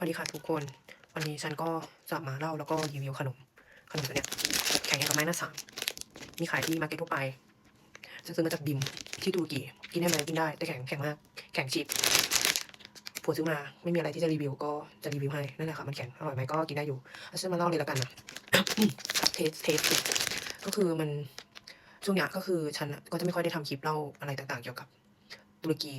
สวัสดีค่ะทุกคน วันนี้ฉันก็จะมาเล่าแล้วก็รีวิวขนม ขนมตัวเนี้ยแข่งกับไม้หน้าสามมีขายที่มาร์เก็ตทั่วไปฉันซื้อมาจากบิมที่ตุรกีกินได้ไหมกินได้แต่แข็งแข็งมาก แข็งชิปผัวซื้อมาไม่มีอะไรที่จะรีวิวก็จะรีวิวให้นั่นแหละค่ะมันแข็งอร่อยไหมก็กินได้อยู่เอาฉันมาเล่าเลยแล้วกันนะเทสเทสก็คือมันช่วงเนี้ยก็คือฉันก็จะไม่ค่อยได้ทำคลิปเล่าอะไรต่างๆ เกี่ยวกับตุรกี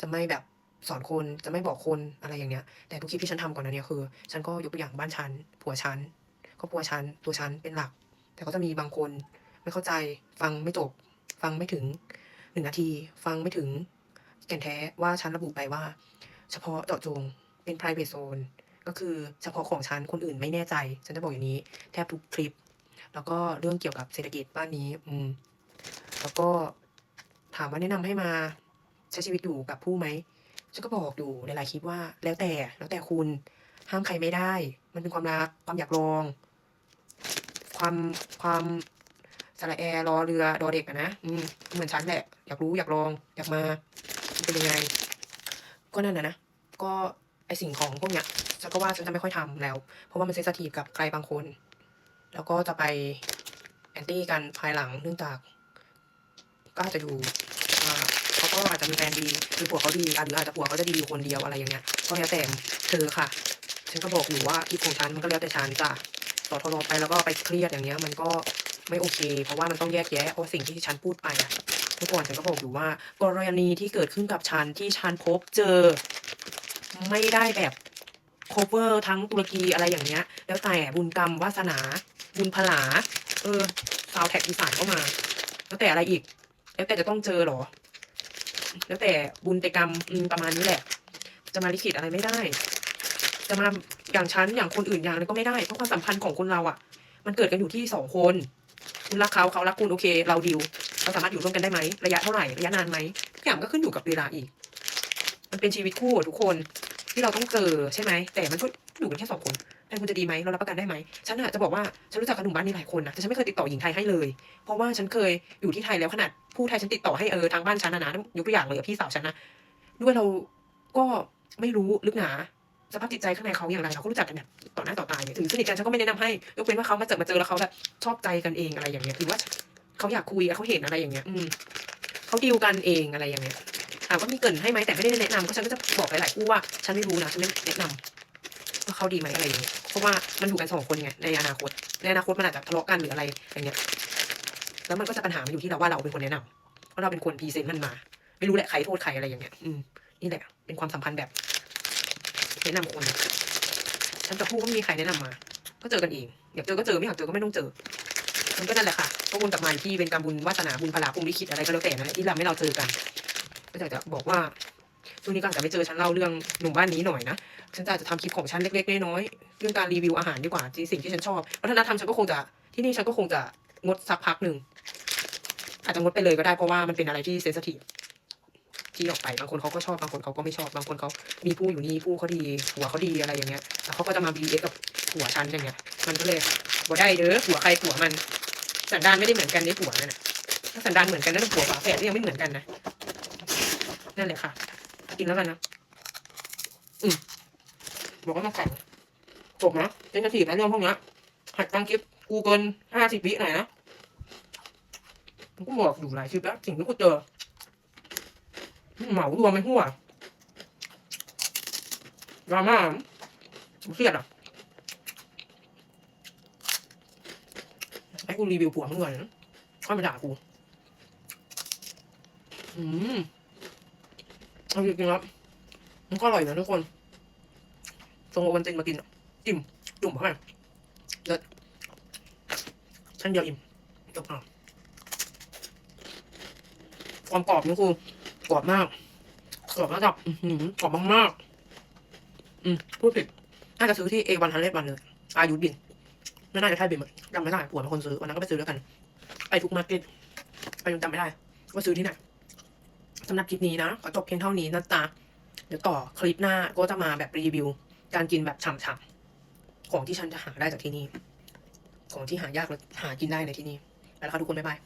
จะไม่แบบ สอนคนจะไม่บอกคนอะไรอย่างเนี้ย แต่ทุกคลิปที่ฉันทำก่อนหน้านี้คือ ฉันก็ยกตัวอย่างบ้านฉันผัวฉันครอบครัวฉันตัวฉันเป็นหลัก แต่ก็จะมีบางคนไม่เข้าใจฟังไม่จบ ฟังไม่ถึงหนึ่งนาที ฟังไม่ถึงแก่นแท้ว่าฉันระบุไปว่า เฉพาะเจาะจงเป็น private zone ก็คือเฉพาะของฉันคนอื่นไม่แน่ใจ ฉันจะบอกอย่างนี้แทบทุกคลิป แล้วก็เรื่องเกี่ยวกับเศรษฐกิจบ้านนี้อืมแล้วก็ถามว่าแนะนำให้มาใช้ชีวิตอยู่กับผู้ไหม ฉันก็บอกอยู่ในหลายคลิปว่า แล้วแต่แล้วแต่คุณห้ามใครไม่ได้ มันเป็นความรักความอยากลอง ความความสระแอรอเรือดอเด็กอะนะอืมเหมือนฉันแหละ อยากรู้อยากลอง อยากมาเป็นยังไง ก็นั่นนะนะก็ไอสิ่งของพวกเนี้ยฉันก็ว่าฉันจะไม่ค่อยทำแล้ว เพราะว่ามันเซนซิทีฟกับใครบางคน แล้วก็จะไปแอนตี้กันภายหลังเนื่องจาก ก็อาจจะดู อ่าเขาก็อาจจะมีแฟนดีหรือผัวเขาดีอะหรืออาจจะผัวเขาจะดีอยู่คนเดียวอะไรอย่างเงี้ยก็แล้วแต่เธอค่ะ ฉันก็บอกอยู่ว่าคลิปของฉันมันก็แล้วแต่ฉันจ้ะต่อทรไปแล้วก็ไปเครียดอย่างเงี้ยมันก็ไม่โอเค เพราะว่ามันต้องแยกแยะเพราะสิ่งที่ฉันพูดไปอะเมื่อก่อนฉันก็บอกอยู่ว่า กรณีที่เกิดขึ้นกับฉันที่ฉันพบเจอ ไม่ได้แบบ cover ทั้งตุรกีอะไรอย่างเงี้ย แล้วแต่บุญกรรมวาสนา บุญพลา เออซาวแท็กอีสานเข้ามา แล้วแต่อะไรอีก แล้วแต่จะต้องเจอหรอ แล้วแต่บุญแต่กรรมประมาณนี้แหละ จะมาลิขิตอะไรไม่ได้ จะมาอย่างฉันอย่างคนอื่นอย่างนั้นก็ไม่ได้เพราะความสัมพันธ์ของคนเราอะ มันเกิดกันอยู่ที่สองคนคุณรักเขาเขารักคุณโอเค เราดิวเราสามารถอยู่ร่วมกันได้ไหมระยะเท่าไหร่ระยะนานไหมทุกอย่างก็ขึ้นอยู่กับเวลาอีก มันเป็นชีวิตคู่ทุกคนที่เราต้องเจอใช่ไหมแต่มันก็อยู่กันแค่สองคน แต่คุณจะดีไหมเรารับประกันได้ไหมฉันอะจะบอกว่าฉันรู้จักกับหนุ่มบ้านนี้หลายคนนะแต่ฉันไม่เคยติดต่อหญิงไทยให้เลย เพราะว่าฉันเคยอยู่ที่ไทยแล้วขนาดผู้ไทยฉันติดต่อให้เออทางบ้านฉันนะนะยกตัวอย่างเลยพี่สาวฉันนะด้วยเราก็ไม่รู้ลึกหนาสภาพจิตใจข้างในเขาอย่างไรเราก็รู้จักกันแบบต่อหน้าต่อตาเนี่ยถึงสนิทกันฉันก็ไม่แนะนำให้ยกเว้นว่าเขามาเจอมาเจอแล้วเขาแบบชอบใจกันเองอะไรอย่างเงี้ยหรือว่าเขาอยากคุยเขาเห็นอะไรอย่างเงี้ย อืมเขาดีลกันเองอะไรอย่างเงี้ยถามว่ามีเกินให้ไหมแต่ไม่ได้แนะนำก็ฉันก็จะบอกหลายๆคู่ว่า ฉันไม่รู้นะฉันไม่แนะนำว่า เข้าดีไหมอะไรอย่างเงี้ยเพราะว่ามันอยู่กันสองคนไงในอนาคต ในอนาคตมันอาจจะทะเลาะกันหรืออะไรอย่างเงี้ยแล้วมันก็จะปัญหามันอยู่ที่เราว่าเราเป็นคนแนะนำว่าเราเป็นคนพรีเซนต์มันมา ไม่รู้แหละใครโทษใครอะไรอย่างเงี้ย อืมนี่แหละเป็นความสัมพันธ์แบบแนะนำคนฉันจะพูดว่ามีใครแนะนำมา ก็เจอกันเองอยากเจอก็เจอไม่อยากเจอก็ไม่ต้องเจอ มันก็นั่นแหละค่ะก็วนกลับมาที่เป็นกรรมบุญวาสนาบุญพลาภูมิลิขิตอะไรก็แล้วแต่นะที่ทำให้เราเจอกัน ก็อยากจะบอกว่า ช่วงนี้ก็อาจจะไม่เจอฉันเล่าเรื่องหนุ่มบ้านนี้หน่อยนะ ฉันจะอาจจะทำคลิปของฉันเล็กๆน้อยๆเรื่องการรีวิวอาหารดีกว่าที่สิ่งที่ฉันชอบวัฒนธรรมฉันก็คงจะที่นี่ฉันก็คงจะงดสักพักหนึ่งอาจจะงดไปเลยก็ได้เพราะว่ามันเป็นอะไรที่เซนซิทีฟที่ออกไปบางคนเขาก็ชอบบางคนเขาก็ไม่ชอบบางคนเขามีผู้อยู่นี่ผู้เขาดีหัวเขาดีอะไรอย่างเงี้ยแล้วเขาก็จะมาบีเอกับหัวฉันอย่างเงี้ยมันก็เลยบ่ได้เด้อหัวใครหัวมัน สันดานไม่ได้เหมือนกันในหัวนั่นนะถ้าสันดานเหมือนกันนั่นหัวฝาแฝดก็ยังไม่เหมือนกันนะนั่นแหละค่ะ กินแล้วกันนะ อืมบอกว่ามาแข่งจบนะเซนซิทีฟนะเรื่องพวกเนี้ยหัดตั้งคลิปกูเกินห้าสิบวิหน่อยนะก็บอกอยู่หลายคลิปแล้วสิ่งที่กูเจอเหมารวมไม่หัวดราม่าผมเครียดอะให้กูรีวิวผัวมึงก่อนนะค่อยมาด่ากู อืม เอาจริงๆแล้วมันก็อร่อยนะทุกคนส่งโอวันตินมากินอิ่มจุ่มเข้าไปเลิศชั้นเดียวอิ่มจบอะความกรอบนี่คือกรอบมากกรอบระดับกรอบมากๆอืมพูดผิดน่าจะซื้อที่เอวันฮันเลดวันเลยอายุบินไม่น่าจะใช่บินจำไม่ได้ผัวเป็นคนซื้อวันนั้นก็ไปซื้อแล้วกัน ไปทุกมาร์เก็ตไปยังจำไม่ได้ ว่าซื้อที่ไหน สำหรับคลิปนี้นะ ขอจบเพียงเท่านี้นะจ๊ะเดี๋ยวต่อคลิปหน้าก็จะมาแบบรีวิว การกินแบบฉ่ำๆของที่ฉันจะหาได้จากที่นี่ ของที่หายากและหากินได้ในที่นี่แล้วค่ะทุกคนบ๊ายบาย